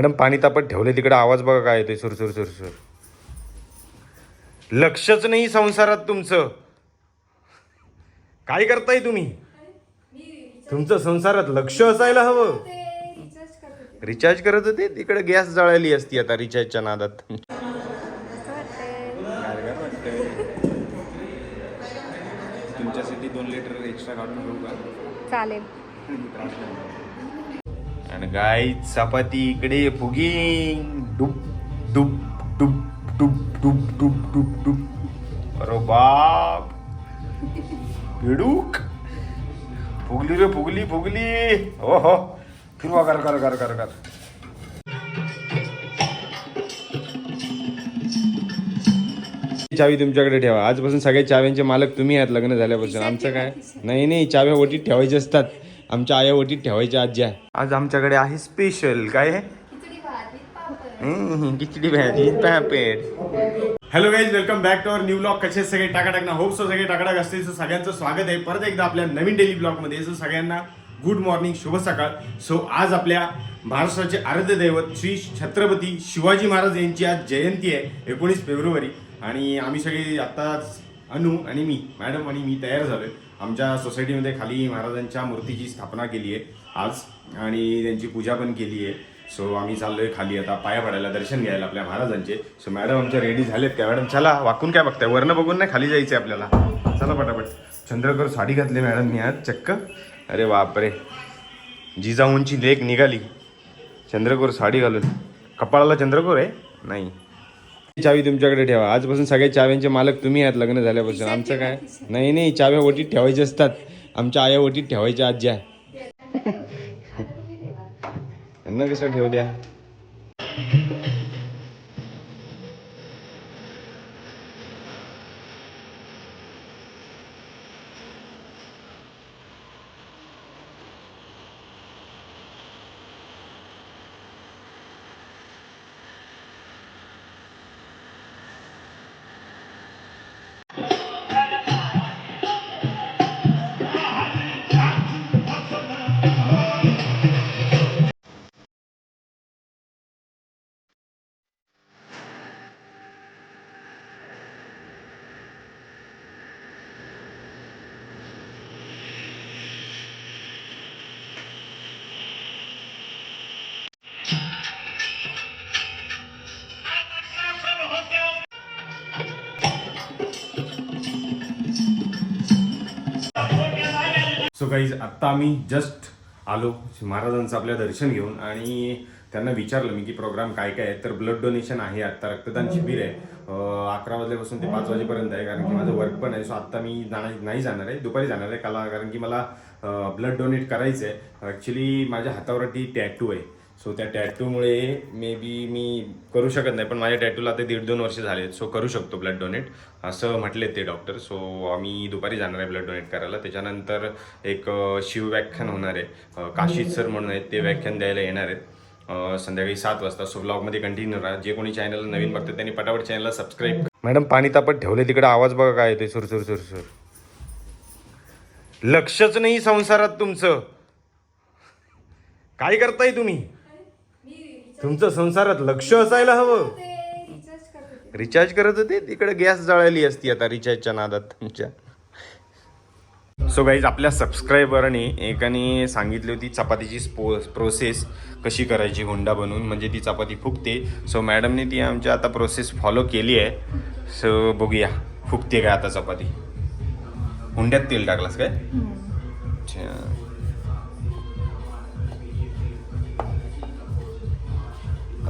Madam पाणी तापत ठेवले तिकडे आवाज बघा काय येतोय सुर सुर सुर सुर. लक्षच नाही संसारात तुमचं. काय करताय तुम्ही? तुमचं संसारात लक्ष असायला हवं. रिचार्ज करत होते तिकडे गॅस जळाली असती आता रिचार्जच्या नादात. तुमच्यासाठी दोन लिटर एक्स्ट्रा काढून घेऊ का? चालेल. आणि गाई चपाती इकडे फुगी डुब डुब डुब डुब डुब डुब डुब डुब अरे बाप. पिडूक फुगली रे फुगली फुगली. हो हो. फिरवा कर कर कर कर कर. चावी तुमच्याकडे ठेवा. आजपासून सगळ्या चाव्यांचे मालक तुम्ही आहात लग्न झाल्यापासून. आमचं काय? नाही नाही चाव्या ओटीत ठेवायच्या असतात. आमच्या आया ओटीत ठेवायच्या आज्या आज आमच्याकडे आहे स्पेशल काय? आहे हम्म, खिचडी भाजी papad. Hello guys welcome back to our new blog कसे सगळे टाकाटाक ना होप सो सगळे टाकाटाक असतील. सो सगळ्यांचं स्वागत आहे. परत एकदा आपल्या नवीन डेली ब्लॉगमध्ये सो सगळ्यांना गुड मॉर्निंग शुभ सकाळ. सो आज आपल्या महाराष्ट्राचे आराध्य दैवत श्री छत्रपती शिवाजी महाराज यांची आज जयंती आहे एकोणीस फेब्रुवारी. आणि आम्ही सगळे आत्ताच अनु आणि मी मॅडम आणि मी तयार झालोय. आमच्या सोसायटीमध्ये खाली महाराजांच्या मूर्तीची स्थापना केली आहे आज आणि त्यांची पूजा पण केली आहे. सो आम्ही चाललोय खाली आता पाया पडायला दर्शन घ्यायला आपल्या महाराजांचे. सो मॅडम आमच्या रेडी झालेत काय मॅडम चला वाकून काय बघताय? वरनं बघून नाही खाली जायचंय आपल्याला. चला पटापट. चंद्रकर साडी घातली मॅडमनी आज चक्क. अरे बापरे. जिजाऊंची लेख निघाली. चंद्रकोर साडी घालून. कपाळाला चंद्रकोर आहे? नाही. चावी तुमच्याकडे ठेवा. आजपासून सगळ्या चाव्यांचे मालक तुम्ही आहात लग्न झाल्यापासून. आमचं काय? नाही नाही चाव्या ओटीत ठेवायच्या असतात. आमच्या आया ओटीत ठेवायच्या आज्या यांना कसं ठेवल्या सो काही आत्ता आम्ही जस्ट आलो. महाराजांचं आपल्या दर्शन घेऊन आणि त्यांना विचारलं मी की प्रोग्राम काय काय आहे. तर ब्लड डोनेशन आहे आत्ता. रक्तदान शिबिर आहे. अकरा वाजल्यापासून ते पाच वाजेपर्यंत आहे. कारण की माझं वर्क पण आहे. सो आत्ता मी जाणार नाही जाणार आहे. दुपारी जाणार आहे. काला कारण की मला ब्लड डोनेट करायचं आहे ॲक्च्युली माझ्या हातावरती टॅटू आहे. सो त्या टॅटूमुळे मे बी मी करू शकत नाही पण माझ्या टॅटूला आता दीड दोन वर्ष झाले. सो करू शकतो ब्लड डोनेट असं म्हटले ते डॉक्टर सो आम्ही दुपारी जाणार आहे ब्लड डोनेट करायला. त्याच्यानंतर एक शिव शिवव्याख्यान होणार आहे. काशीत काशीद सर म्हणून आहेत ते व्याख्यान द्यायला येणार आहेत. संध्याकाळी सात वाजता. सो ब्लॉगमध्ये कंटिन्यू राहा. जे कोणी चॅनल नवीन बघतात त्यांनी पटापट चॅनलला सबस्क्राईब मॅडम पाणी तापत ठेवले तिकडे. आवाज बघा काय येते सुर सुर सुर सुर. लक्षच नाही संसारात तुमचं. काय करताय तुम्ही? तुमचं संसारात लक्ष असायला हवं. रिचार्ज करत होते. तिकडे गॅस जळाली असती आता रिचार्जच्या नादात तुमच्या. सो गाईज आपल्या सबस्क्रायबरने एकाने सांगितली होती चपातीची स्पो प्रोसेस कशी करायची हुंडा बनवून म्हणजे ती चपाती फुगते. सो मॅडमने ती आमच्या आता प्रोसेस फॉलो केली आहे. सो बघूया फुगते काय आता चपाती. हुंड्यात तेल टाकलास काय? अच्छा.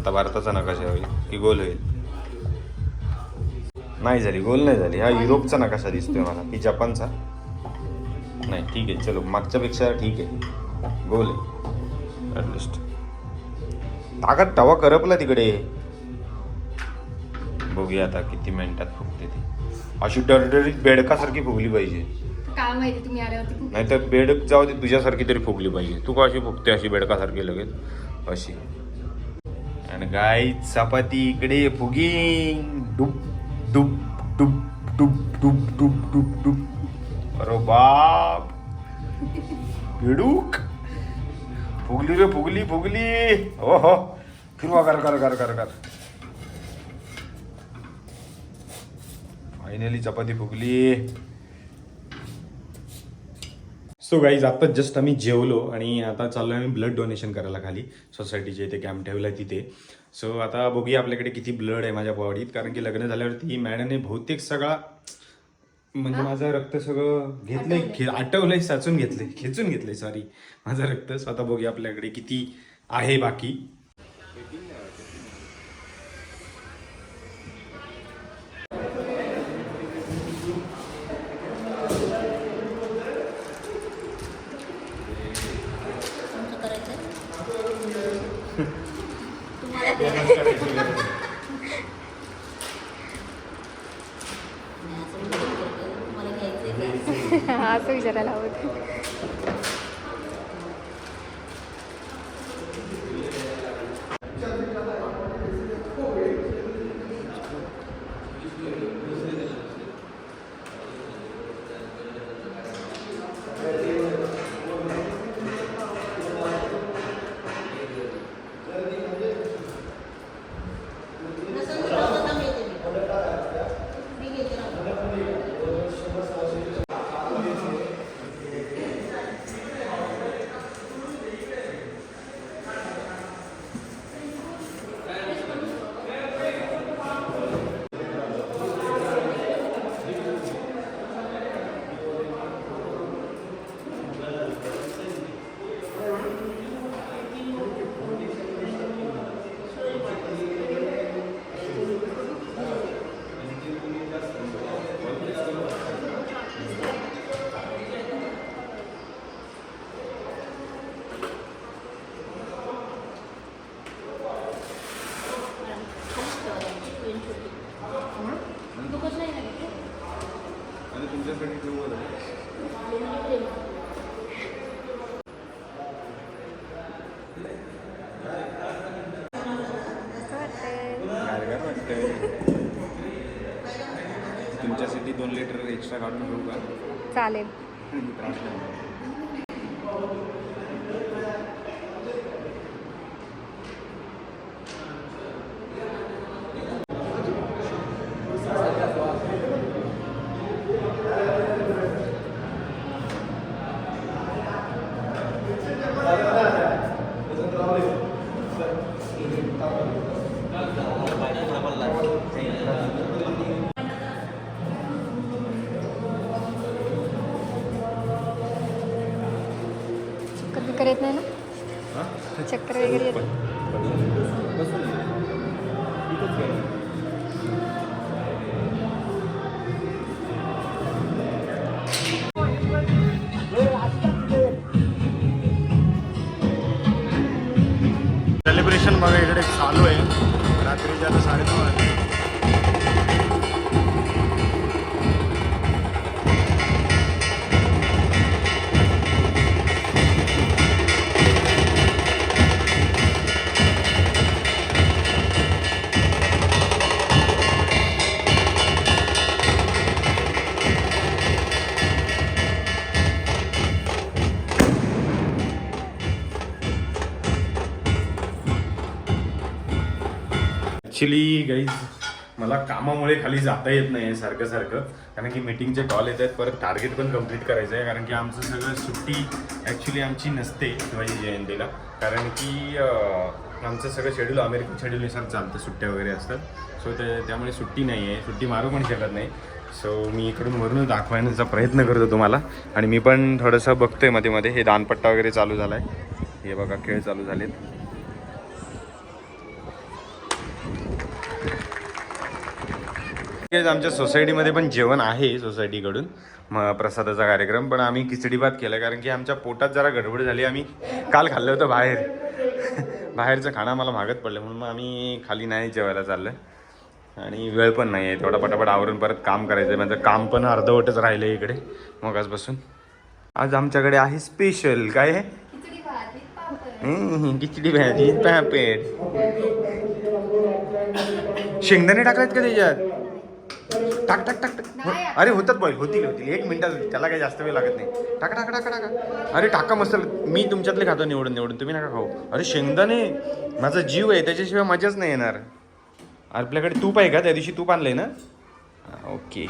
आता भारताचा नकाशा होईल की गोल होईल? नाही झाली गोल नाही झाली. हा युरोपचा नकाशा दिसतोय मला की जपानचा. नाही ठीक आहे चलो मागच्यापेक्षा ठीक आहे. गोल आहे. ॲटलिस्ट ताकद तवा करपला तिकडे. बघूया आता किती मिनिटात फुगते ती. अशी डरडरीत बेडकासारखी फुगली पाहिजे. काय माहिती तुम्ही आल्यावरती खूप नाहीतर बेडक जाऊ दे तुझ्यासारखी तरी फुगली पाहिजे. तू का अशी फुगते अशी बेडकासारखी लगेच? अशी. आणि गाय चपाती इकडे फुगी डुब डुब डुब डुब डुब डुब डुब डुब अरे बाप. भिडूक. फुगली रे फुगली फुगली. हो हो. फिरवा कर कर कर कर कर. फायनली चपाती फुगली. सो गाईज आता जस्ट आम्ही जेवलो आणि आता चाललो आम्ही ब्लड डोनेशन करायला खाली. सोसायटीच्या इथे कॅम्प ठेवला आहे तिथे. सो आता बघूया आपल्याकडे किती ब्लड आहे माझ्या बॉडीत कारण की लग्न झाल्यावरती मॅडमने बहुतेक सगळा म्हणजे माझं रक्त सगळं घेतलंय खे आटवलंय साचून घेतलंय खेचून घेतलंय सॉरी माझं रक्त. सो आता बघूया आपल्याकडे किती आहे बाकी. असं विचारायला हवं होतं. आणि तुमच्यासाठी असं वाटतंय. गारगार वाटतंय तुमच्यासाठी दोन लिटर एक्स्ट्रा काढून ठेवू का? चालेल. त्रास नाही. चक्कर येत नाही ना? हा? चक्कर वगैरे येत सेलिब्रेशन बघा इकडे चालू आहे. रात्रीचे आता साडेनऊ ॲक्च्युली गाईज मला कामामुळे खाली जाता येत नाही आहे सारखं सारखं. कारण की मीटिंगचे कॉल येत आहेत परत टार्गेट पण कंप्लीट करायचं आहे. कारण की आमचं सगळं सुट्टी ॲक्च्युली आमची नसते शिवाजी जयंतीला कारण की आमचं सगळं शेड्यूल अमेरिकन शेड्यूलनुसार चालतं सुट्ट्या वगैरे असतात. सो ते त्यामुळे सुट्टी नाही आहे सुट्टी मारू पण शकत नाही. सो मी इकडून वरून दाखवण्याचा प्रयत्न करतो तुम्हाला. आणि मी पण थोडंसं बघतोयमध्ये मध्ये. हे दानपट्टा वगैरे चालू झाला आहे हे बघा खेळ चालू झालेत. आमच्या सोसायटीमध्ये पण जेवण आहे सोसायटीकडून म प्रसादाचा कार्यक्रम पण आम्ही खिचडी भात केला कारण की आमच्या पोटात जरा गडबड झाली. आम्ही काल खाल्लं होतं बाहेर. बाहेरचं खाणं आम्हाला मागत पडलं म्हणून मग आम्ही खाली नाही जेवायला चाललं आणि वेळ पण नाही आहे तेवढा पटापट आवरून परत काम करायचं आहे माझं काम पण अर्धवटच राहिलं आहे इकडे मग आजपासून आज आमच्याकडे आहे स्पेशल काय आहे खिचडी भाजी पापेड. शेंगदाणे टाकलेत का त्याच्यात? टाक टाक टाक टाक. हो- अरे होतात बॉईल होतील होतील. एक मिनिटात होतील त्याला काही जास्त वेळ लागत नाही. टाका टाका टाका टाका अरे टाका मस्त मी तुमच्यातले खातो निवडून निवडून. तुम्ही नका खाऊ. अरे शेंगदाणे. माझा जीव आहे त्याच्याशिवाय मजाच नाही येणार. आपल्याकडे तूप आहे का? त्या दिवशी तूप आणलंय ना? ओके.